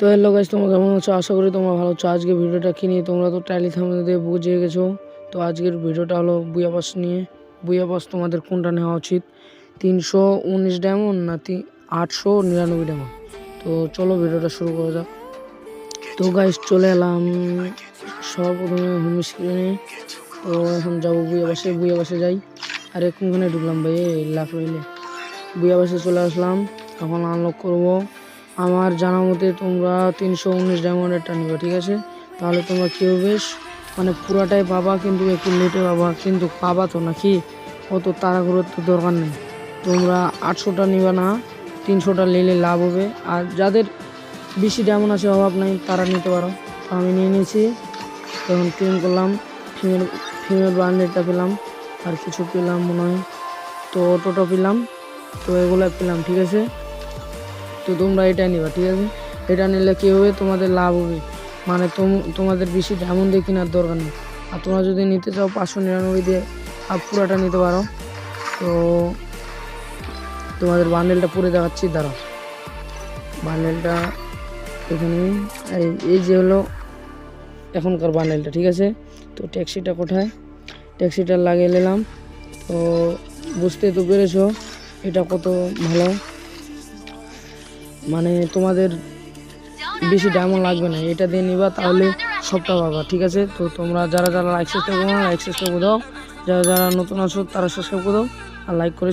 তো hello guys তোমরা কেমন আছো? আশা করি তোমরা ভালো আছো। আজকে ভিডিওটা কি নিয়ে? তোমরা তো টাইলি থামলে দিয়ে বুঝে গেছো। তো আজকের ভিডিওটা হলো বুয়া বাস নিয়ে। বুয়া বাস তোমাদের কোনটা নেওয়া উচিত? তিনশো উনিশ ডায়মন্ড না তিন আটশো নিরানব্বই ডায়মন্ড তো চলো ভিডিওটা শুরু করা যাক। তো গাইস চলে এলাম সর্বপ্রথমে হোম স্ক্রিনে তো এখন যাব বুয়া বাসে বুয়া বাসে যাই। আর, কোনখানে ঢুকলাম ভাই? লাখ রইলে বুয়া বাসে চলে আসলাম। এখন আনলক করব। আমার জানা মতে তোমরা তিনশো উনিশ ডায়মন্ডেরটা নিবে, ঠিক আছে? তাহলে তোমরা কী হবে? মানে পুরাটাই পাবা, কিন্তু একটু লেটে পাবা, কিন্তু পাবা তো নাকি? অত তাড়াহুড়োর তো দরকার নেই। তোমরা আটশোটা নিবে না, তিনশোটা নিলে লাভ হবে। আর যাদের বেশি ডায়মন্ড আছে, অভাব নাই, তারা নিতে পারো। আমি নিয়ে নিয়েছি। তখন ক্লিন করলাম ফিমেল ফিমেল ব্র্যান্ডেরটা পেলাম। আর কিছু পেলাম মনে হয়। তো অটোটা পেলাম। তো এগুলো পেলাম, ঠিক আছে? তো তোমরা এটা নিবা, ঠিক আছে? এটা নিলে কী হবে? তোমাদের লাভ হবে। মানে তোম- তোমাদের বেশি ডায়মন্ড দিয়ে কেনার দরকার নেই। আর তোমরা যদি নিতে চাও পাঁচশো নিরানব্বই দিয়ে, আর পুরাটা নিতে পারো। তো তোমাদের বান্ডেলটা পুরে দেখাচ্ছি, দাঁড়াও। বান্ডেলটা এখানে, এই যে হলো এখনকার বান্ডেলটা ঠিক আছে? তো ট্যাক্সিটা কোথায়? ট্যাক্সিটা লাগিয়ে নিলাম। তো বুঝতে তো পেরেছ, এটা কত ভালো। মানে তোমাদের বেশি ডায়মন্ড লাগবে না, এটা দিয়ে নিবা তাহলে সবটা পাবা, ঠিক আছে? তো তোমরা যারা যারা লাইক সাবস্ক্রাইব করো লাইক সাবস্ক্রাইব করে দাও। যারা যারা নতুন আসো তারা সাবস্ক্রাইব করে দাও, আর লাইক করে